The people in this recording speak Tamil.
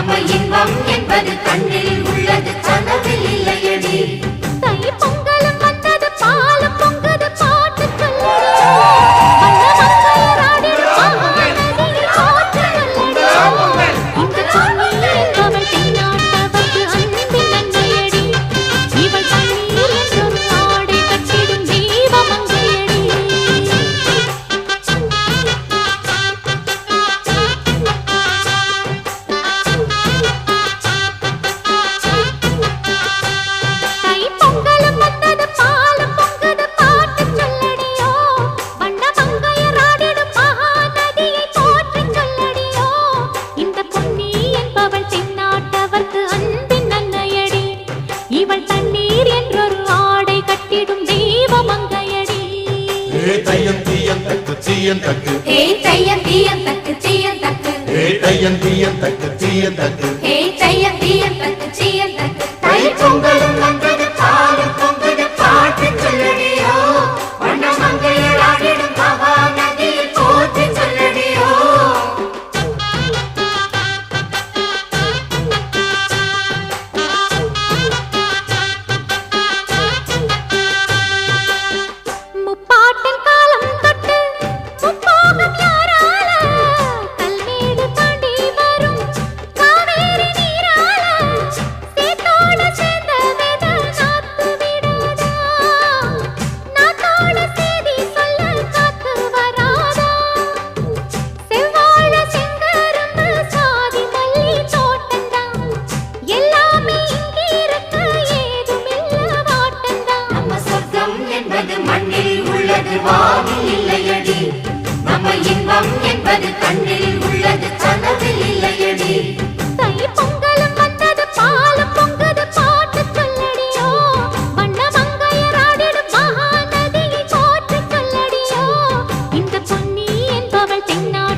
நாம இன்பம் என்பது கண்ணில் கண்ணில் தண்ணீர் என்றொரு ஆடை கட்டிடும் தெய்வ மங்கையடி. ஏ தையம் தீயம் தக்கு சீயம் தக்கு. ஏ தையம் தீயம் தக்கு சீயம் தக்கு. ஏ தையம் தீயம் தக்கு சீயம் தக்கு. நம்ம இன்பம் என்பது கண்ணில் உள்ளது கனவில் இல்லையடி. பாட்டு சொல்லடியோ. இந்த பொன்னி என்பவள் பின்னால்